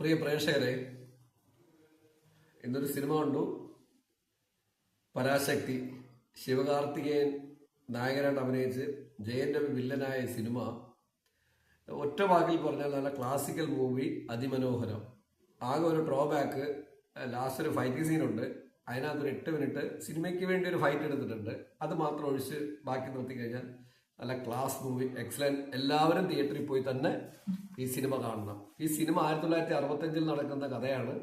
പ്രിയ പ്രേക്ഷകരെ ഇന്നൊരു സിനിമ കണ്ടു. പരാശക്തി ശിവകാർത്തികേയൻ നായകനായിട്ട് അഭിനയിച്ച് ജയന്റെ വില്ലനായ സിനിമ. ഒറ്റ വാക്കിൽ പറഞ്ഞാൽ നല്ല ക്ലാസിക്കൽ മൂവി അതിമനോഹരം. ആകെ ഒരു ഡ്രോബാക്ക് ലാസ്റ്റ് ഒരു ഫൈറ്റിംഗ് സീനുണ്ട് അതിനകത്ത് ഒരു എട്ട് മിനിറ്റ് സിനിമയ്ക്ക് വേണ്ടി ഒരു ഫൈറ്റ് എടുത്തിട്ടുണ്ട്. അത് മാത്രം ഒഴിച്ച് ബാക്കി നിർത്തി കഴിഞ്ഞാൽ നല്ല ക്ലാസ് മൂവി എക്സലന്റ് എല്ലാവരും തിയേറ്ററിൽ പോയി തന്നെ ഈ സിനിമ കാണണം. ഈ സിനിമ ആയിരത്തി തൊള്ളായിരത്തി അറുപത്തഞ്ചിൽ നടക്കുന്ന കഥയാണ്.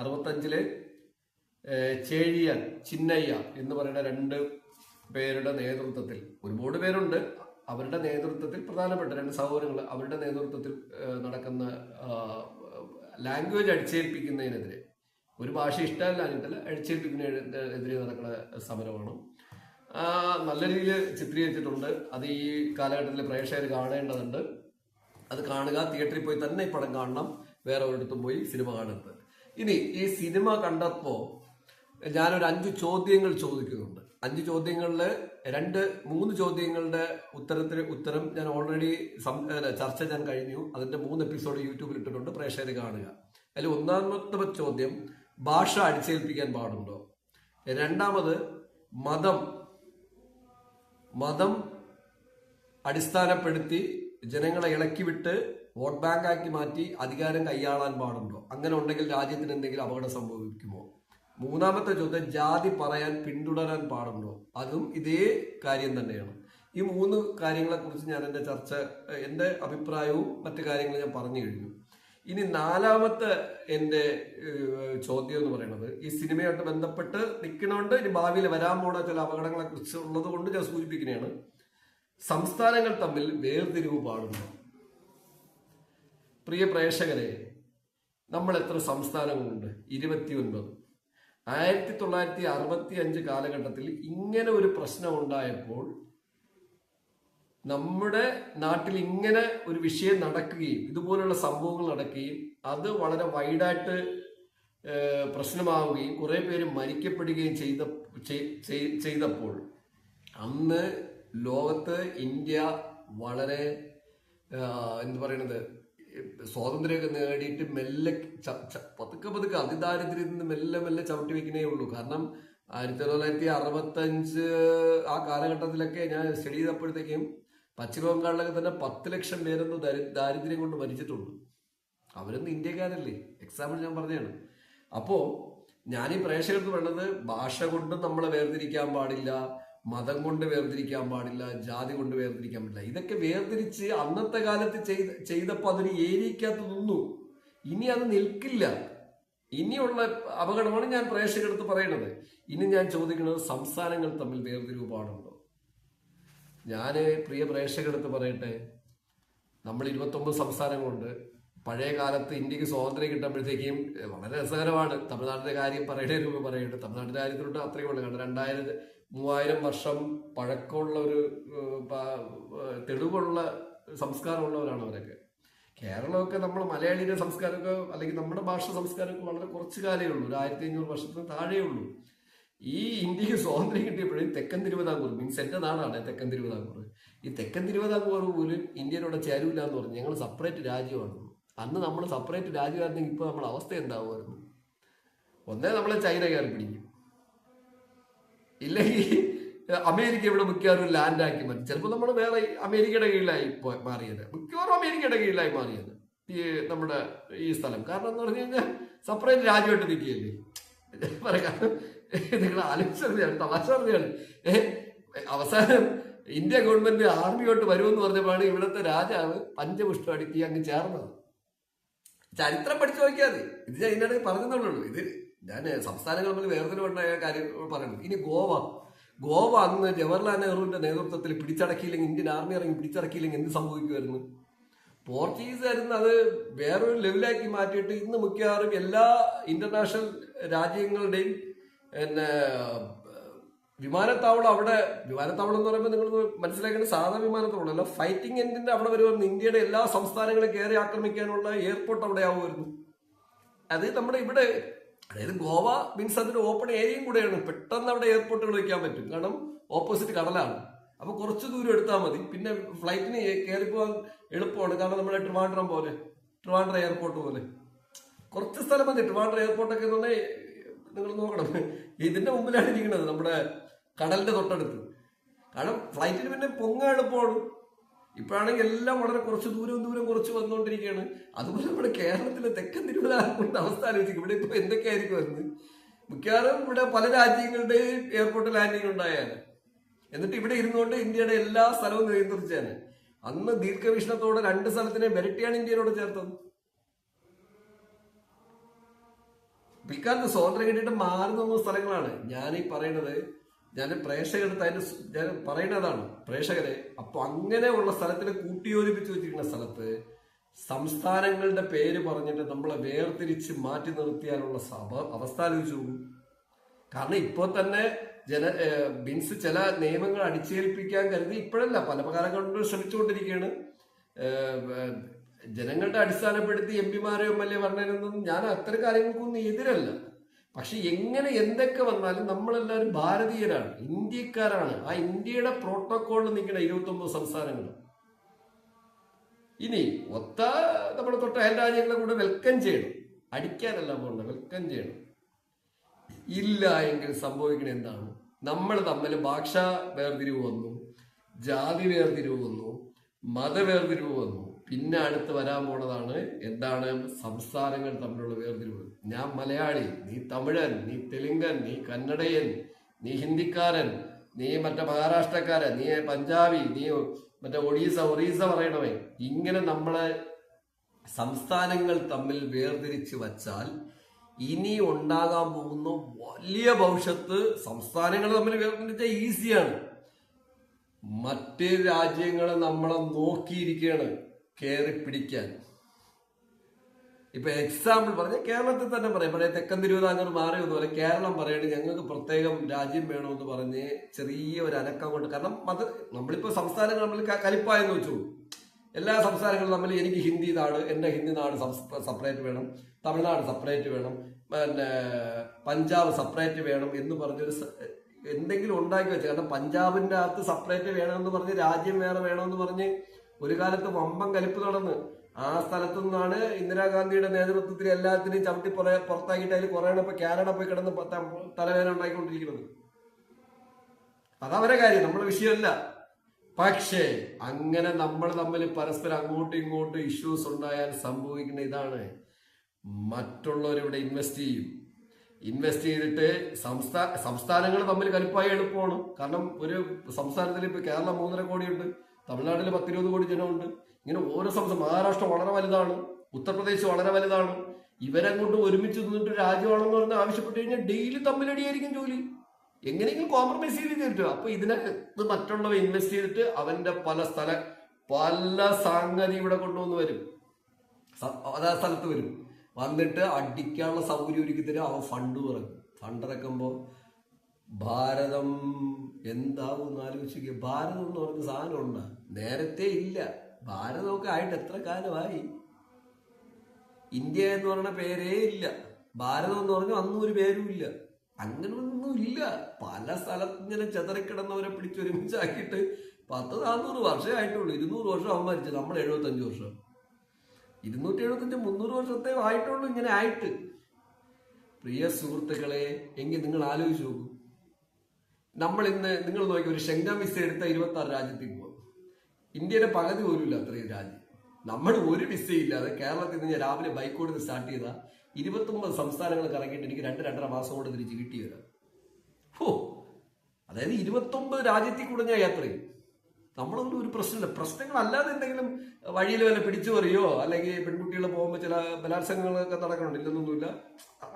അറുപത്തഞ്ചിൽ ചേഴിയൻ ചിന്നയ്യ എന്ന് പറയുന്ന രണ്ട് പേരുടെ നേതൃത്വത്തിൽ ഒരുപാട് പേരുണ്ട്. അവരുടെ നേതൃത്വത്തിൽ പ്രധാനപ്പെട്ട രണ്ട് സഹോദരങ്ങൾ അവരുടെ നേതൃത്വത്തിൽ നടക്കുന്ന ലാംഗ്വേജ് അടിച്ചേൽപ്പിക്കുന്നതിനെതിരെ. ഒരു ഭാഷ ഇഷ്ടമല്ലാഞ്ഞിട്ടല്ല അടിച്ചേൽപ്പിക്കുന്നതിനെതിരെ നടക്കുന്ന സമരമാണ്. നല്ല രീതിയിൽ ചിത്രീകരിച്ചിട്ടുണ്ട്. അത് ഈ കാലഘട്ടത്തിൽ പ്രേക്ഷകർ കാണേണ്ടതുണ്ട്. അത് കാണുക തിയേറ്ററിൽ പോയി തന്നെ പടം കാണണം. വേറെ ഒരിടത്തും പോയി സിനിമ കാണരുത്. ഇനി ഈ സിനിമ കണ്ടപ്പോ ഞാനൊരു അഞ്ച് ചോദ്യങ്ങൾ ചോദിക്കുന്നുണ്ട്. അഞ്ച് ചോദ്യങ്ങളിൽ രണ്ട് മൂന്ന് ചോദ്യങ്ങളുടെ ഉത്തരത്തിന് ഉത്തരം ഞാൻ ഓൾറെഡി ചർച്ച ഞാൻ കഴിഞ്ഞു. അതിന്റെ മൂന്ന് എപ്പിസോഡ് യൂട്യൂബിൽ ഇട്ടിട്ടുണ്ട് പ്രേക്ഷകർ കാണുക. അതിൽ ഒന്നാമത്തെ ചോദ്യം ഭാഷ അടിച്ചേൽപ്പിക്കാൻ പാടുണ്ടോ? രണ്ടാമത് മതം മതം അടിസ്ഥാനപ്പെടുത്തി ജനങ്ങളെ ഇളക്കിവിട്ട് വോട്ട് ബാങ്ക് ആക്കി മാറ്റി അധികാരം കൈയാളാൻ പാടുണ്ടോ? അങ്ങനെ ഉണ്ടെങ്കിൽ രാജ്യത്തിന് എന്തെങ്കിലും അപകടം സംഭവിക്കുമോ? മൂന്നാമത്തെ ചോദ്യം ജാതി പറയാൻ പിന്തുടരാൻ പാടുണ്ടോ? അതും ഇതേ കാര്യം തന്നെയാണ്. ഈ മൂന്ന് കാര്യങ്ങളെ കുറിച്ച് ഞാൻ എന്റെ ചർച്ച എന്റെ അഭിപ്രായവും മറ്റു കാര്യങ്ങളും ഞാൻ പറഞ്ഞു കഴിഞ്ഞു. ഇനി നാലാമത്തെ എന്റെ ചോദ്യം എന്ന് പറയുന്നത് ഈ സിനിമയായിട്ട് ബന്ധപ്പെട്ട് നിൽക്കണോണ്ട് ഇനി ഭാവിയിൽ വരാൻ പോണ ചില അപകടങ്ങളെ കുറിച്ച് ഉള്ളത് കൊണ്ട് ഞാൻ സൂചിപ്പിക്കുകയാണ്. സംസ്ഥാനങ്ങൾ തമ്മിൽ വേർതിരിവ് പാടുന്നു. പ്രിയ പ്രേക്ഷകരെ നമ്മൾ എത്ര സംസ്ഥാനങ്ങളുണ്ട്? ഇരുപത്തിയൊൻപത്. ആയിരത്തി തൊള്ളായിരത്തി അറുപത്തി അഞ്ച് കാലഘട്ടത്തിൽ ഇങ്ങനെ ഒരു പ്രശ്നം ഉണ്ടായപ്പോൾ നമ്മുടെ നാട്ടിൽ ഇങ്ങനെ ഒരു വിഷയം നടക്കുകയും ഇതുപോലുള്ള സംഭവങ്ങൾ നടക്കുകയും അത് വളരെ വൈഡായിട്ട് പ്രശ്നമാവുകയും കുറേ പേര് മരിക്കപ്പെടുകയും ചെയ്ത ചെയ്- ചെയ്- ചെയ്തപ്പോൾ അന്ന് ലോകത്ത് ഇന്ത്യ വളരെ എന്ത് പറയണത് സ്വാതന്ത്ര്യമൊക്കെ നേടിയിട്ട് മെല്ലെ പതുക്കെ പതുക്കെ അതിദാരിദ്ര്യത്തിൽ നിന്ന് മെല്ലെ മെല്ലെ ചവിട്ടി വെക്കുന്നേ ഉള്ളൂ. കാരണം ആയിരത്തി തൊള്ളായിരത്തി അറുപത്തഞ്ച് ആ കാലഘട്ടത്തിലൊക്കെ ഞാൻ സ്റ്റഡി ചെയ്തപ്പോഴത്തേക്കും പശ്ചിമ ബംഗാളിലൊക്കെ തന്നെ പത്ത് ലക്ഷം പേരൊന്നും ദരി- ദാരിദ്ര്യം കൊണ്ട് മരിച്ചിട്ടുണ്ട്. അവരൊന്നും ഇന്ത്യക്കാരല്ലേ? എക്സാമ്പിൾ ഞാൻ പറഞ്ഞതാണ്. അപ്പോ ഞാൻ ഈ പ്രേക്ഷകർക്ക് വേണ്ടത് ഭാഷ കൊണ്ടും നമ്മളെ വേർതിരിക്കാൻ പാടില്ല. മതം കൊണ്ട് വേർതിരിക്കാൻ പാടില്ല ജാതി കൊണ്ട് വേർതിരിക്കാൻ പാടില്ല. ഇതൊക്കെ വേർതിരിച്ച് അന്നത്തെ കാലത്ത് ചെയ്ത ചെയ്തപ്പോൾ അതൊരു ഏരിയക്കകത്ത് നിന്നു. ഇനി അത് നിൽക്കില്ല. ഇനിയുള്ള അപകടമാണ് ഞാൻ പ്രേക്ഷകടുത്ത് പറയുന്നത് ഇനി ഞാൻ ചോദിക്കുന്നത് സംസ്ഥാനങ്ങൾ തമ്മിൽ വേർതിരിവ് പാടുണ്ടോ ഞാൻ പ്രിയ പ്രേക്ഷകരെടുത്ത് പറയട്ടെ നമ്മൾ ഇരുപത്തൊമ്പത് സംസ്ഥാനങ്ങളുണ്ട്. പഴയ കാലത്ത് ഇന്ത്യയ്ക്ക് സ്വാതന്ത്ര്യം കിട്ടുമ്പോഴത്തേക്കും വളരെ രസകരമാണ്. തമിഴ്നാടിന്റെ കാര്യം പറയുന്നതിന് രൂപ പറയുന്നുണ്ട്. തമിഴ്നാട്ടിലെ കാര്യത്തിലോട്ട് അത്രയും ഉള്ളു. കാരണം രണ്ടായിരം മൂവായിരം വർഷം പഴക്കമുള്ള ഒരു തെളിവുള്ള സംസ്കാരമുള്ളവരാണ് അവരൊക്കെ. കേരളമൊക്കെ നമ്മൾ മലയാളിയുടെ സംസ്കാരമൊക്കെ അല്ലെങ്കിൽ നമ്മുടെ ഭാഷ സംസ്കാരമൊക്കെ വളരെ കുറച്ച് കാലമേ ഉള്ളൂ. ഒരു ആയിരത്തി അഞ്ഞൂറ് വർഷത്തിന് താഴെ ഉള്ളൂ. ഈ ഇന്ത്യയ്ക്ക് സ്വാതന്ത്ര്യം കിട്ടിയപ്പോഴും തെക്കൻ തിരുവിതാംകൂർ മീൻസ് എന്റെ നാടാണ് തെക്കൻ തിരുവിതാംകൂർ. ഈ തെക്കൻ തിരുവിതാംകൂർ പോലും ഇന്ത്യയിലൂടെ ചേരൂല എന്ന് പറഞ്ഞു. ഞങ്ങൾ സെപ്പറേറ്റ് രാജ്യമാണ്. അന്ന് നമ്മൾ സെപ്പറേറ്റ് രാജ്യമായിരുന്നെങ്കിൽ ഇപ്പോൾ നമ്മുടെ അവസ്ഥ എന്താവുമായിരുന്നു? ഒന്നേ നമ്മളെ ചൈന കയറി പിടിക്കും. ഇല്ലെങ്കിൽ അമേരിക്ക ഇവിടെ മിക്കവാറും ലാൻഡ് ആക്കി മാറ്റി. ചിലപ്പോൾ നമ്മൾ വേറെ അമേരിക്കയുടെ കീഴിലായി മാറിയത്. മിക്കവാറും അമേരിക്കയുടെ കീഴിലായി മാറിയത്. ഈ നമ്മുടെ ഈ സ്ഥലം. കാരണം എന്ന് പറഞ്ഞു കഴിഞ്ഞാൽ സെപ്പറേറ്റ് രാജ്യമായിട്ട് നിൽക്കുകയല്ലേ? പറയാം നിങ്ങൾ ആലോചിച്ചറിയാണ് തമാശ ഏ അവസാനം ഇന്ത്യ ഗവൺമെന്റ് ആർമിയോട്ട് വരുമെന്ന് പറഞ്ഞപ്പോഴാണ് ഇവിടുത്തെ രാജാവ് പഞ്ചപുഷ്ടം അങ്ങ് ചേർന്നത്. ചരിത്രം പഠിച്ചു നോക്കിയാൽ ഇത് ഞാൻ ഇതിനിടയിൽ പറഞ്ഞതുള്ളൂ ഇത് ഞാൻ സംസ്ഥാനങ്ങൾ തമ്മിൽ വേർതിരിവുണ്ടായ കാര്യം പറയുന്നു. ഇനി ഗോവ. ഗോവ അന്ന് ജവഹർലാൽ നെഹ്റുവിന്റെ നേതൃത്വത്തിൽ പിടിച്ചടക്കിയില്ലെങ്കിൽ ഇന്ത്യൻ ആർമി ഇറങ്ങി പിടിച്ചടക്കിയില്ലെങ്കിൽ എന്ത് സംഭവിക്കുമായിരുന്നു പോർച്ചുഗീസുകാരുന്ന് അത് വേറൊരു ലെവലാക്കി മാറ്റിയിട്ട് ഇന്ന് മിക്കവാറും എല്ലാ ഇന്റർനാഷണൽ രാജ്യങ്ങളുടെയും പിന്നെ വിമാനത്താവളം അവിടെ വിമാനത്താവളം എന്ന് പറയുമ്പോൾ നിങ്ങൾ മനസ്സിലാക്കേണ്ട സാധാരണ വിമാനത്താവളം അല്ല ഫൈറ്റിംഗ് എൻജിന്റെ അവിടെ വരുമായിരുന്നു ഇന്ത്യയുടെ എല്ലാ സംസ്ഥാനങ്ങളും കയറി ആക്രമിക്കാനുള്ള എയർപോർട്ട് അവിടെ ആവുമായിരുന്നു. അത് നമ്മുടെ ഇവിടെ അതായത് ഗോവ മീൻസ് അതിന്റെ ഓപ്പൺ ഏരിയയും കൂടെയാണ്. പെട്ടെന്ന് അവിടെ എയർപോർട്ടുകൾ വയ്ക്കാൻ പറ്റും. കാരണം ഓപ്പോസിറ്റ് കടലാണ്. അപ്പൊ കുറച്ച് ദൂരം എടുത്താൽ മതി. പിന്നെ ഫ്ലൈറ്റിന് കയറി പോകാൻ എളുപ്പമാണ്. കാരണം നമ്മുടെ ട്രിവാൻഡ്രം പോലെ. ട്രിവാൻഡ്രം എയർപോർട്ട് പോലെ. കുറച്ച് സ്ഥലം മതി. ട്രിവാൻഡ്രം എയർപോർട്ടൊക്കെ എന്ന് പറഞ്ഞാൽ നിങ്ങൾ നോക്കണം. ഇതിന്റെ മുമ്പിലാണ് ഇരിക്കുന്നത് നമ്മുടെ കടലിന്റെ തൊട്ടടുത്ത്. കാരണം ഫ്ലൈറ്റിന് പിന്നെ പൊങ്ങ എളുപ്പമാണ്. ഇപ്പോഴാണെങ്കിൽ എല്ലാം വളരെ കുറച്ച് ദൂരം ദൂരം കുറച്ച് വന്നുകൊണ്ടിരിക്കുകയാണ്. അതുപോലെ നമ്മുടെ കേരളത്തിലെ തെക്കൻ തിരുവിതാംകൂറിന്റെ അവസ്ഥ ആലോചിക്കും. ഇവിടെ ഇപ്പൊ എന്തൊക്കെയായിരിക്കും വരുന്നത്? മിക്കവാറും ഇവിടെ പല രാജ്യങ്ങളുടെയും എയർപോർട്ട് ലാൻഡിംഗ് ഉണ്ടായാൽ എന്നിട്ട് ഇവിടെ ഇരുന്നുകൊണ്ട് ഇന്ത്യയുടെ എല്ലാ സ്ഥലവും നിയന്ത്രിച്ചാണ് അന്ന് ദീർഘവീക്ഷണത്തോടെ രണ്ട് സ്ഥലത്തിനെ മെരട്ടിയാണ് ഇന്ത്യയിലോട് ചേർത്തത്. ഇക്കാലത്ത് സ്വാതന്ത്ര്യം കിട്ടിയിട്ട് മാറുന്ന സ്ഥലങ്ങളാണ്. ഞാൻ ഈ പറയുന്നത് ഞാൻ പ്രേക്ഷകരുടെ അതിന് ഞാൻ പറയുന്നതാണ്. പ്രേക്ഷകരെ അപ്പൊ അങ്ങനെയുള്ള സ്ഥലത്തിന് കൂട്ടിയോജിപ്പിച്ച് വെച്ചിരിക്കുന്ന സ്ഥലത്ത് സംസ്ഥാനങ്ങളുടെ പേര് പറഞ്ഞിട്ട് നമ്മളെ വേർതിരിച്ച് മാറ്റി നിർത്തിയാലുള്ള സഭ അവസ്ഥ ആലോചിച്ചു കാരണം ഇപ്പോൾ തന്നെ ജന മീൻസ് ചില നിയമങ്ങൾ അടിച്ചേൽപ്പിക്കാൻ കരുതി ഇപ്പോഴല്ല പല കൊണ്ട് ശ്രമിച്ചുകൊണ്ടിരിക്കുകയാണ്. ജനങ്ങളുടെ അടിസ്ഥാനപ്പെടുത്തി എം പിമാരെയും എം എൽ എ പറഞ്ഞതിനൊന്നും ഞാൻ അത്തരം കാര്യങ്ങൾക്കൊന്നും എതിരല്ല. പക്ഷെ എങ്ങനെ എന്തൊക്കെ വന്നാലും നമ്മളെല്ലാവരും ഭാരതീയരാണ് ഇന്ത്യക്കാരാണ്. ആ ഇന്ത്യയുടെ പ്രോട്ടോക്കോളിൽ നിൽക്കുന്ന ഇരുപത്തൊമ്പത് സംസ്ഥാനങ്ങൾ. ഇനി ഒത്ത നമ്മൾ തൊട്ട അയൽ രാജ്യങ്ങളെ കൂടെ വെൽക്കം ചെയ്യണം. അടിക്കാനല്ല പോകണ്ട വെൽക്കം ചെയ്യണം. ഇല്ല എങ്കിൽ സംഭവിക്കുന്നത് എന്താണ്? നമ്മൾ തമ്മിൽ ഭാഷ വേർതിരിവ് വന്നു ജാതി വേർതിരിവ് വന്നു മത വേർതിരിവ് വന്നു. പിന്നെ അടുത്ത് വരാൻ പോണതാണ് എന്താണ്? സംസ്ഥാനങ്ങൾ തമ്മിലുള്ള വേർതിരിവ്. ഞാൻ മലയാളി നീ തമിഴൻ നീ തെലുങ്കൻ നീ കന്നഡയൻ നീ ഹിന്ദിക്കാരൻ നീ മറ്റേ മഹാരാഷ്ട്രക്കാരൻ നീ പഞ്ചാബി നീ മറ്റേ ഒഡീസ ഒറീസ പറയണമേ ഇങ്ങനെ നമ്മളെ സംസ്ഥാനങ്ങൾ തമ്മിൽ വേർതിരിച്ച് വച്ചാൽ ഇനി ഉണ്ടാകാൻ പോകുന്ന വലിയ ഭവിഷ്യത്ത് സംസ്ഥാനങ്ങൾ തമ്മിൽ വേർതിരിച്ചാൽ ഈസിയാണ്. മറ്റ് രാജ്യങ്ങളെ നമ്മളെ നോക്കിയിരിക്കുകയാണ് കയറി പിടിക്കാൻ ഇപ്പൊ എക്സാമ്പിൾ പറഞ്ഞ കേരളത്തിൽ തന്നെ പറയാം. പറയാം തെക്കൻ തിരുവിതാംകൂർ മാറി എന്ന് പറയാം കേരളം പറയുന്നത് ഞങ്ങൾക്ക് പ്രത്യേകം രാജ്യം വേണമെന്ന് പറഞ്ഞ് ചെറിയ ഒരു അനക്കം കൊണ്ട്. കാരണം അത് നമ്മളിപ്പോ സംസ്ഥാനങ്ങൾ നമ്മൾ കലിപ്പായെന്ന് വെച്ചു. എല്ലാ സംസ്ഥാനങ്ങളും തമ്മിൽ എനിക്ക് ഹിന്ദി നാട് എന്റെ ഹിന്ദി നാട് സെപ്പറേറ്റ് വേണം. തമിഴ്നാട് സെപ്പറേറ്റ് വേണം. പിന്നെ പഞ്ചാബ് സെപ്പറേറ്റ് വേണം എന്ന് പറഞ്ഞൊരു എന്തെങ്കിലും ഉണ്ടാക്കി വെച്ചു. കാരണം പഞ്ചാബിന്റെ അകത്ത് സെപ്പറേറ്റ് വേണമെന്ന് പറഞ്ഞ് രാജ്യം വേറെ വേണമെന്ന് പറഞ്ഞ് ഒരു കാലത്ത് വമ്പം കലിപ്പ് നടന്ന് ആ സ്ഥലത്തു നിന്നാണ് ഇന്ദിരാഗാന്ധിയുടെ നേതൃത്വത്തിൽ എല്ലാത്തിനെയും ചവിട്ടി പുറ പുറത്താക്കിയിട്ട് അതിൽ കുറെ ഇപ്പൊ കാനഡ പോയി കിടന്ന് തലവേദന ഉണ്ടാക്കിക്കൊണ്ടിരിക്കുന്നത് അതവരെ കാര്യം നമ്മുടെ വിഷയമല്ല. പക്ഷേ അങ്ങനെ നമ്മൾ തമ്മിൽ പരസ്പരം അങ്ങോട്ടും ഇങ്ങോട്ടും ഇഷ്യൂസ് ഉണ്ടായാൽ സംഭവിക്കുന്ന ഇതാണ്. മറ്റുള്ളവരിവിടെ ഇൻവെസ്റ്റ് ചെയ്യും. ഇൻവെസ്റ്റ് ചെയ്തിട്ട് സംസ്ഥാന സംസ്ഥാനങ്ങൾ തമ്മിൽ കലിപ്പായി എളുപ്പമാണ് കാരണം ഒരു സംസ്ഥാനത്തിൽ ഇപ്പൊ കേരളം മൂന്നര കോടിയുണ്ട് തമിഴ്നാട്ടിൽ പത്തിരുപത് കോടി ജനമുണ്ട്. ഇങ്ങനെ ഓരോ സംസ്ഥാനം മഹാരാഷ്ട്ര വളരെ വലുതാണ് ഉത്തർപ്രദേശ് വളരെ വലുതാണ്. ഇവരെ ഇവരങ്ങോട്ട് ഒരുമിച്ച് നിന്നിട്ട് രാജ്യമാണെന്ന് പറഞ്ഞ് ആവശ്യപ്പെട്ട് കഴിഞ്ഞാൽ ഡെയിലി തമ്മിലടിയായിരിക്കും ജോലി. എങ്ങനെയെങ്കിലും കോംപ്രമൈസ് ചെയ്ത് തീരുക അപ്പൊ ഇതിനകത്ത് മറ്റുള്ളവ ഇൻവെസ്റ്റ് ചെയ്തിട്ട് അവന്റെ പല സ്ഥല പല സംഗതി ഇവിടെ കൊണ്ടുവന്ന് വരും. അതാ സ്ഥലത്ത് വരും. വന്നിട്ട് അടിക്കാനുള്ള സൗകര്യം ഒരുക്കി തരും. അവൻ ഫണ്ട് ഇറക്കും ഫണ്ട് ഇറക്കുമ്പോൾ ഭാരതം എന്താവും എന്ന് ആലോചിക്കുക ഭാരതം എന്ന് പറഞ്ഞ സാധനം ഉണ്ടാ? നേരത്തെ ഇല്ല. ഭാരതമൊക്കെ ആയിട്ട് എത്ര കാലമായി? ഇന്ത്യ എന്ന് പറയുന്ന പേരേ ഇല്ല. ഭാരതം എന്ന് പറഞ്ഞാൽ അന്നും ഒരു പേരും ഇല്ല. അങ്ങനെ ഒന്നും ഇല്ല പല സ്ഥലത്ത് ഇങ്ങനെ ചെതറിക്കിടന്നവരെ പിടിച്ചൊരുമിച്ചാക്കിയിട്ട് പത്ത് നാനൂറ് വർഷമേ ആയിട്ടുള്ളൂ. ഇരുന്നൂറ് വർഷം അവൻ മരിച്ചത് നമ്മൾ എഴുപത്തഞ്ച് വർഷം. ഇരുന്നൂറ്റി എഴുപത്തഞ്ച് മുന്നൂറ് വർഷത്തെ ആയിട്ടുള്ളൂ ഇങ്ങനെ ആയിട്ട്. പ്രിയ സുഹൃത്തുക്കളെ എങ്കിൽ നിങ്ങൾ ആലോചിച്ച് നോക്കൂ. നമ്മൾ ഇന്ന് നിങ്ങൾ നോക്കി ഒരു ഷെങ്കാ വിസ എടുത്ത ഇരുപത്തി ആറ് രാജ്യത്തേക്ക് പോകും ഇന്ത്യയുടെ പകുതി പോലും ഇല്ല അത്രയും രാജ്യം. നമ്മൾ ഒരു വിസയില്ലാതെ കേരളത്തിൽ നിന്ന് ഞാൻ രാവിലെ ബൈക്കോട് സ്റ്റാർട്ട് ചെയ്ത ഇരുപത്തൊമ്പത് സംസ്ഥാനങ്ങൾ കറങ്ങിയിട്ട് എനിക്ക് രണ്ട് രണ്ടര മാസം കൊണ്ട് തിരിച്ച് കിട്ടി വരാം ഹോ അതായത് ഇരുപത്തൊമ്പത് രാജ്യത്തിൽ കൂടെ ഞാൻ യാത്ര നമ്മളൊന്നും ഒരു പ്രശ്നമില്ല. പ്രശ്നങ്ങൾ അല്ലാതെ എന്തെങ്കിലും വഴിയിൽ വല്ല പിടിച്ചു പറയോ അല്ലെങ്കിൽ പെൺകുട്ടികളെ പോകുമ്പോൾ ചില ബലാത്സംഗങ്ങളൊക്കെ നടക്കണുണ്ട് ഇല്ലെന്നൊന്നുമില്ല.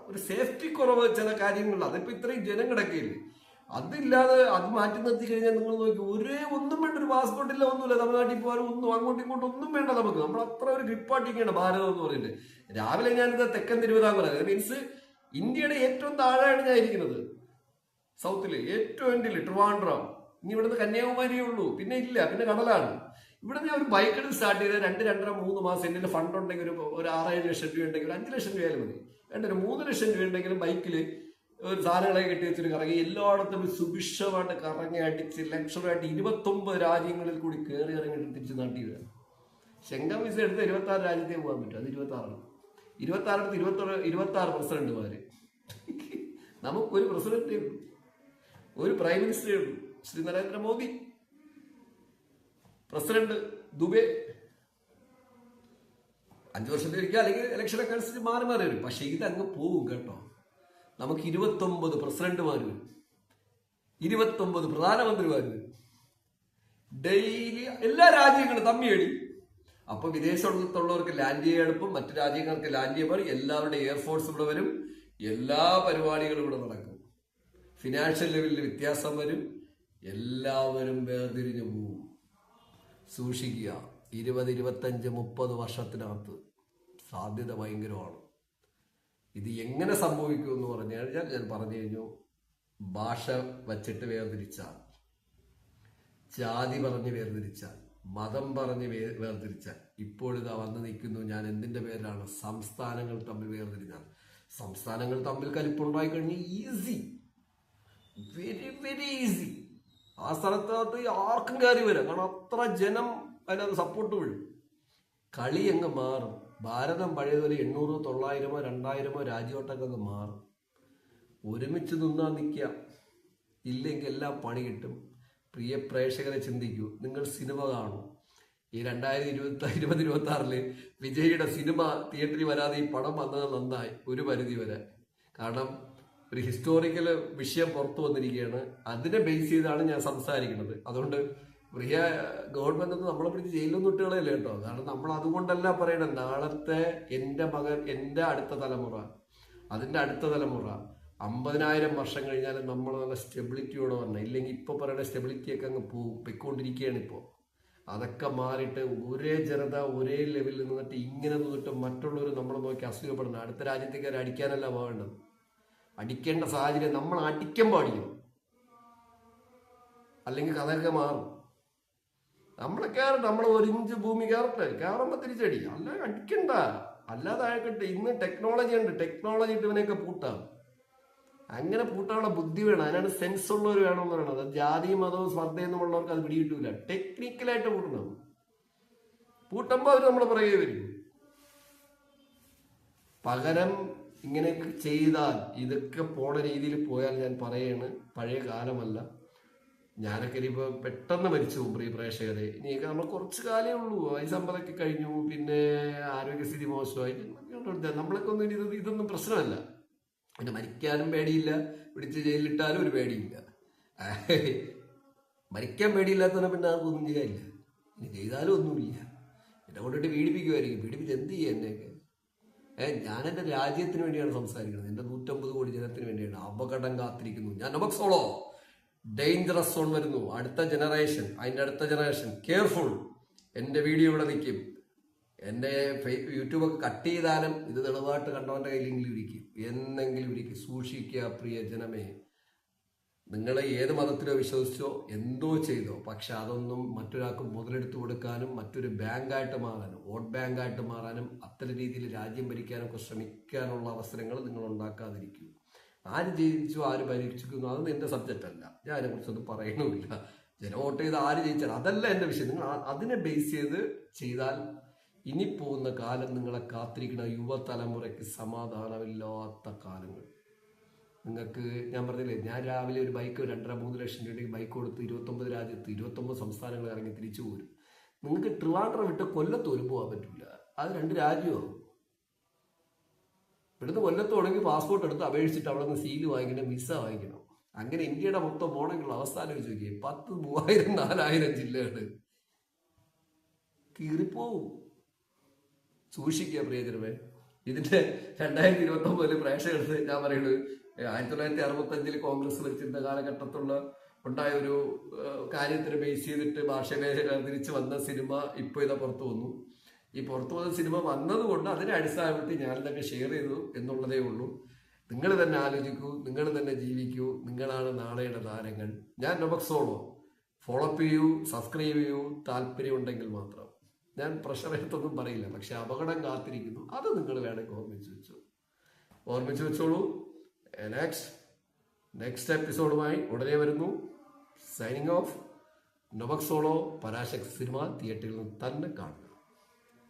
ഒരു സേഫ്റ്റി കുറവ് ചില കാര്യങ്ങളിൽ അതിപ്പോ ഇത്രയും ജനം കിടക്കില്ലേ അതില്ലാതെ അത് മാറ്റി നിർത്തി കഴിഞ്ഞാൽ നിങ്ങൾ നോക്കി ഒരേ ഒന്നും വേണ്ട ഒരു പാസ്പോർട്ട് ഇല്ല ഒന്നുമില്ല. തമിഴ്നാട്ടിൽ പോകാനും ഒന്നും അങ്ങോട്ടും ഇങ്ങോട്ടും ഒന്നും വേണ്ട നമുക്ക്. നമ്മൾ അത്ര ഒരു ഗ്രിപ്പാട്ടിക്കാണ് ഭാരതം എന്ന് പറയുന്നത്. രാവിലെ ഞാനിത് തെക്കൻ തിരുവിതാംകൂർ മീൻസ് ഇന്ത്യയുടെ ഏറ്റവും താഴെയാണ് ഞാൻ ഇരിക്കുന്നത്. സൗത്തിൽ ഏറ്റവും എൻഡിൽ ട്രിവാൻഡ്രം. ഇനി ഇവിടുന്ന് കന്യാകുമാരിയേ ഉള്ളൂ. പിന്നെ ഇല്ല പിന്നെ കടലാണ്. ഇവിടെ ഞാൻ ഒരു ബൈക്ക് എടുത്ത് സ്റ്റാർട്ട് ചെയ്ത് രണ്ട് രണ്ടര മൂന്ന് മാസം എന്റെ ഫണ്ട് ഉണ്ടെങ്കിൽ ഒരു ഒരു ആറേഴ് ലക്ഷം രൂപ ഉണ്ടെങ്കിൽ ഒരു അഞ്ച് ലക്ഷം രൂപയായാലും മതി. രണ്ട് ഒരു മൂന്ന് ലക്ഷം രൂപ ഉണ്ടെങ്കിലും ബൈക്കിൽ ഒരു സാധനങ്ങളെ കെട്ടി വെച്ചിട്ട് കറങ്ങി. എല്ലായിടത്തും സുഭിക്ഷമായിട്ട് കറങ്ങി അടിച്ച് ലക്ഷണമായിട്ട് ഇരുപത്തൊമ്പത് രാജ്യങ്ങളിൽ കൂടി കയറി ഇറങ്ങിയിട്ട് തിരിച്ച് നാട്ടി വരാം ശങ്കർ വിസ എടുത്ത് ഇരുപത്തി ആറ് രാജ്യത്തേക്ക് പോകാൻ പറ്റും. അത് ഇരുപത്തി ആറാണ് ഇരുപത്തി ആറിടത്ത് ഇരുപത്തി ഇരുപത്തി ആറ് പ്രസിഡന്റുമാര് നമുക്കൊരു പ്രസിഡന്റേ ഉള്ളൂ ഒരു പ്രൈം മിനിസ്റ്ററേ ഉള്ളൂ ശ്രീ നരേന്ദ്രമോദി പ്രസിഡന്റ് ദുബെ. അഞ്ചു വർഷത്തിലൊരിക്കൽ അല്ലെങ്കിൽ ഇലക്ഷനൊക്കെ അനുസരിച്ച് മാറി മാറി വരും. പക്ഷെ ഇതങ്ങ് പോവും കേട്ടോ. നമുക്ക് ഇരുപത്തൊമ്പത് പ്രസിഡന്റുമാർ വരും. ഇരുപത്തൊമ്പത് പ്രധാനമന്ത്രിമാർ വരും. ഡെയിലി എല്ലാ രാജ്യങ്ങളും തമ്മിയടി. അപ്പൊ വിദേശത്തുള്ളവർക്ക് ലാൻഡ് ചെയ്യാൻ എളുപ്പം മറ്റു രാജ്യങ്ങൾക്ക് ലാൻഡ് ചെയ്യുമ്പോൾ എല്ലാവരുടെ എയർഫോഴ്സ് ഇവിടെ വരും. എല്ലാ പരിപാടികളും ഇവിടെ നടക്കും. ഫിനാൻഷ്യൽ ലെവലിൽ വ്യത്യാസം വരും. എല്ലാവരും വേർതിരിഞ്ഞു പോവും. സൂക്ഷിക്കുക. ഇരുപത് ഇരുപത്തഞ്ച് മുപ്പത് വർഷത്തിനകത്ത് സാധ്യത ഭയങ്കരമാണ്. ഇത് എങ്ങനെ സംഭവിക്കും എന്ന് പറഞ്ഞു കഴിഞ്ഞാൽ ഞാൻ പറഞ്ഞു കഴിഞ്ഞു. ഭാഷ വച്ചിട്ട് വേർതിരിച്ചാൽ. ജാതി പറഞ്ഞ് വേർതിരിച്ചാൽ. മതം പറഞ്ഞ് വേർതിരിച്ചാൽ. ഇപ്പോഴിതാ വന്ന് നിൽക്കുന്നു. ഞാൻ എന്തിന്റെ പേരിലാണ്? സംസ്ഥാനങ്ങൾ തമ്മിൽ വേർതിരിഞ്ഞാൽ. സംസ്ഥാനങ്ങൾ തമ്മിൽ കലിപ്പുണ്ടായി കഴിഞ്ഞ് ഈസി വെരി വെരി ഈസി ആ സ്ഥലത്തകത്ത് ആർക്കും കയറി വരാം. കാരണം അത്ര ജനം അതിനകത്ത് സപ്പോർട്ട് വീഴും കളി അങ്ങ് മാറും. ഭാരതം പഴയതുപോലെ എണ്ണൂറോ തൊള്ളായിരമോ രണ്ടായിരമോ രാജ്യോട്ടൊക്കെ അങ്ങ് മാറും. ഒരുമിച്ച് നിന്നാ നിൽക്കുക ഇല്ലെങ്കിൽ എല്ലാം പണി കിട്ടും. പ്രിയ പ്രേക്ഷകരെ ചിന്തിക്കൂ നിങ്ങൾ സിനിമ കാണും. ഈ രണ്ടായിരത്തി ഇരുപത്തി ഇരുപത് ഇരുപത്തി ആറിൽ വിജയിയുടെ സിനിമ തിയേറ്ററിൽ വരാതെ ഈ പടം വന്നത് നന്നായി ഒരു പരിധി വരെ കാരണം ഒരു ഹിസ്റ്റോറിക്കൽ വിഷയം പുറത്തു വന്നിരിക്കുകയാണ്. അതിനെ ബേസ് ചെയ്താണ് ഞാൻ സംസാരിക്കുന്നത്. അതുകൊണ്ട് പ്രിയ ഗവൺമെന്റ് ഒന്നും നമ്മളെ പിടിച്ച് ജയിലൊന്നും ഇട്ടുകളയല്ലേ കേട്ടോ. കാരണം നമ്മൾ അതുകൊണ്ടല്ല പറയണത്. നാളത്തെ എന്റെ മകൻ എന്റെ അടുത്ത തലമുറ അതിന്റെ അടുത്ത തലമുറ അമ്പതിനായിരം വർഷം കഴിഞ്ഞാൽ നമ്മൾ നല്ല സ്റ്റെബിലിറ്റിയോടെ വരണം. ഇല്ലെങ്കിൽ ഇപ്പോൾ പറയുന്ന സ്റ്റെബിലിറ്റിയൊക്കെ അങ്ങ് പോകും പൊയ്ക്കൊണ്ടിരിക്കുകയാണ് ഇപ്പോൾ അതൊക്കെ മാറിയിട്ട് ഒരേ ജനത ഒരേ ലെവലിൽ നിന്നിട്ട് ഇങ്ങനെ നിന്നിട്ട് മറ്റുള്ളവർ നമ്മളെ നോക്കി അസൂയപ്പെടണം അടുത്ത രാജ്യത്തേക്ക് അടിക്കാനല്ല പോകേണ്ടത്. അടിക്കേണ്ട സാഹചര്യം നമ്മൾ അടിക്കാൻ പാടില്ല അല്ലെങ്കിൽ കഥയൊക്കെ മാറും. നമ്മളെ കയറട്ടെ നമ്മൾ ഒരു ഭൂമി കയറട്ടെ. കയറുമ്പോൾ തിരിച്ചടി. അല്ല അടിക്കണ്ട. അല്ലാതെ ആയിക്കട്ടെ ഇന്ന് ടെക്നോളജി ഉണ്ട്. ടെക്നോളജി ഇട്ട് ഇവനെയൊക്കെ പൂട്ടാം. അങ്ങനെ പൂട്ടാനുള്ള ബുദ്ധി വേണം. അതിനാണ് സെൻസ് ഉള്ളവർ വേണമെന്ന് പറയുന്നത് അത് ജാതി മതവും സ്പർദ്ധയൊന്നും ഉള്ളവർക്ക് അത് പിടികിട്ടൂല. ടെക്നിക്കലായിട്ട് പൂട്ടണം. പൂട്ടുമ്പോൾ അവർ നമ്മൾ പുറകെ വരും. പകരം ഇങ്ങനെയൊക്കെ ചെയ്താൽ ഇതൊക്കെ പോണ രീതിയിൽ പോയാൽ ഞാൻ പറയാണ് പഴയ കാലമല്ല. ഞാനൊക്കെ ഇനിയിപ്പോൾ പെട്ടെന്ന് മരിച്ചു പോകും പ്രിയ പ്രേക്ഷകരെ. ഇനിയൊക്കെ നമ്മൾ കുറച്ച് കാലേ ഉള്ളൂ. വയസ്സമ്പതൊക്കെ കഴിഞ്ഞു പിന്നെ ആരോഗ്യസ്ഥിതി മോശമായി നമ്മളൊക്കെ ഒന്നും ഇനി ഇതൊന്നും പ്രശ്നമല്ല. പിന്നെ മരിക്കാനും പേടിയില്ല. പിടിച്ച് ജയിലിലിട്ടാലും ഒരു പേടിയില്ല. മരിക്കാൻ പേടിയില്ലാത്തവനെ പിന്നെ ആർക്കും ഒന്നും ചെയ്യാനില്ല. ഇനി ചെയ്താലും ഒന്നുമില്ല. എന്നെ കൊണ്ടിട്ട് പീഡിപ്പിക്കുമായിരിക്കും പീഡിപ്പിച്ച് എന്ത് ചെയ്യുക എന്നെയൊക്കെ? ഏ ഞാൻ എന്റെ രാജ്യത്തിന് വേണ്ടിയാണ് സംസാരിക്കുന്നത്. എന്റെ നൂറ്റമ്പത് കോടി ജനത്തിന് വേണ്ടിയാണ്. അപകടം കാത്തിരിക്കുന്നു. ഞാൻ നമക്സോളോ ഡേഞ്ചറസ് സോൺ വരുന്നു. അടുത്ത ജനറേഷൻ അതിന്റെ അടുത്ത ജനറേഷൻ കെയർഫുൾ എന്റെ വീഡിയോ ഇവിടെ നിൽക്കും. എന്റെ യൂട്യൂബൊക്കെ കട്ട് ചെയ്താലും ഇത് തെളിവായിട്ട് കണ്ടവന്റെ കയ്യിലെങ്കിലും ഇരിക്കും. എന്നെങ്കിലും ഇരിക്കും. സൂക്ഷിക്കുക പ്രിയ ജനമേ നിങ്ങൾ ഏത് മതത്തിലോ വിശ്വസിച്ചോ എന്തോ ചെയ്തോ. പക്ഷെ അതൊന്നും മറ്റൊരാൾക്ക് മുതലെടുത്ത് കൊടുക്കാനും മറ്റൊരു ബാങ്കായിട്ട് മാറാനും വോട്ട് ബാങ്കായിട്ട് മാറാനും അത്തരം രീതിയിൽ രാജ്യം ഭരിക്കാനൊക്കെ ശ്രമിക്കാനുള്ള അവസരങ്ങൾ നിങ്ങൾ ഉണ്ടാക്കാതിരിക്കൂ. ആര് ജയിച്ചു ആര് പരീക്ഷിക്കുന്നു അതൊന്നും എന്റെ സബ്ജക്റ്റ് അല്ല. ഞാൻ അതിനെക്കുറിച്ചൊന്നും പറയണമില്ല ജനം വോട്ട് ചെയ്ത് ആര് ജയിച്ചാൽ അതല്ല എന്റെ വിഷയം. നിങ്ങൾ അതിനെ ബേസ് ചെയ്ത് ചെയ്താൽ ഇനി പോകുന്ന കാലം നിങ്ങളെ കാത്തിരിക്കുന്ന യുവതലമുറയ്ക്ക് സമാധാനമില്ലാത്ത കാലങ്ങൾ. നിങ്ങൾക്ക് ഞാൻ പറഞ്ഞില്ലേ ഞാൻ രാവിലെ ഒരു ബൈക്ക് രണ്ടര മൂന്ന് ലക്ഷം രൂപയുടെ ബൈക്ക് കൊടുത്ത് ഇരുപത്തൊമ്പത് രാജ്യത്ത് ഇരുപത്തൊമ്പത് സംസ്ഥാനങ്ങൾ ഇറങ്ങി തിരിച്ചു പോരും. നിങ്ങൾക്ക് ട്രിവാൻഡ്രം വിട്ട് കൊല്ലത്ത് ഒരു പോകാൻ പറ്റില്ല അത് രണ്ട് രാജ്യമാവും. ഇവിടുന്ന് കൊല്ലത്ത് തുടങ്ങി പാസ്പോർട്ട് എടുത്ത് അപേക്ഷിച്ചിട്ട് അവിടെ നിന്ന് സീൽ വാങ്ങിക്കണം വിസ വാങ്ങിക്കണം. അങ്ങനെ ഇന്ത്യയുടെ മൊത്തം പോകണമെങ്കിൽ അവസ്ഥ ആലോചിച്ച് നോക്കിയേ പത്ത് മൂവായിരം നാലായിരം ജില്ലകൾ കീറിപ്പോവും. സൂക്ഷിക്കുക പ്രിയജനമേ. ഇതിന്റെ രണ്ടായിരത്തി ഇരുപത്തി ഒമ്പതിൽ പ്രേക്ഷകർക്ക് ഞാൻ പറയുന്നത് ആയിരത്തി തൊള്ളായിരത്തി അറുപത്തി അഞ്ചിൽ കോൺഗ്രസ് ഭരിച്ചിരുന്ന കാലഘട്ടത്തുള്ള ഉണ്ടായ ഒരു കാര്യത്തിന് ബേസ് ചെയ്തിട്ട് ഭാഷയെ തിരിച്ചു വന്ന സിനിമ ഇപ്പോൾ ഇതാ പുറത്തു വന്നു. ഈ പുറത്തു പോകുന്ന സിനിമ വന്നതുകൊണ്ട് അതിനെ അടിസ്ഥാനപ്പെടുത്തി ഞാൻ ഇതൊക്കെ ഷെയർ ചെയ്തു എന്നുള്ളതേ ഉള്ളൂ. നിങ്ങൾ തന്നെ ആലോചിക്കൂ നിങ്ങൾ തന്നെ ജീവിക്കൂ നിങ്ങളാണ് നാളെയുടെ താരങ്ങൾ. ഞാൻ നൊബക്സോളോ. ഫോളോ അപ്പ് ചെയ്യൂ സബ്സ്ക്രൈബ് ചെയ്യൂ താല്പര്യമുണ്ടെങ്കിൽ മാത്രം. ഞാൻ പ്രഷർ എടുത്തൊന്നും പറയില്ല പക്ഷെ അപകടം കാത്തിരിക്കുന്നു. അത് നിങ്ങൾ വേണമെങ്കിൽ ഓർമ്മിച്ച് വെച്ചു. ഓർമ്മിച്ച് വെച്ചോളൂ. നെക്സ്റ്റ് നെക്സ്റ്റ് എപ്പിസോഡുമായി ഉടനെ വരുന്നു. സൈനിങ് ഓഫ് നൊബക്സോളോ പരാശക് സിനിമ തിയേറ്ററിൽ നിന്ന് തന്നെ കാണുക.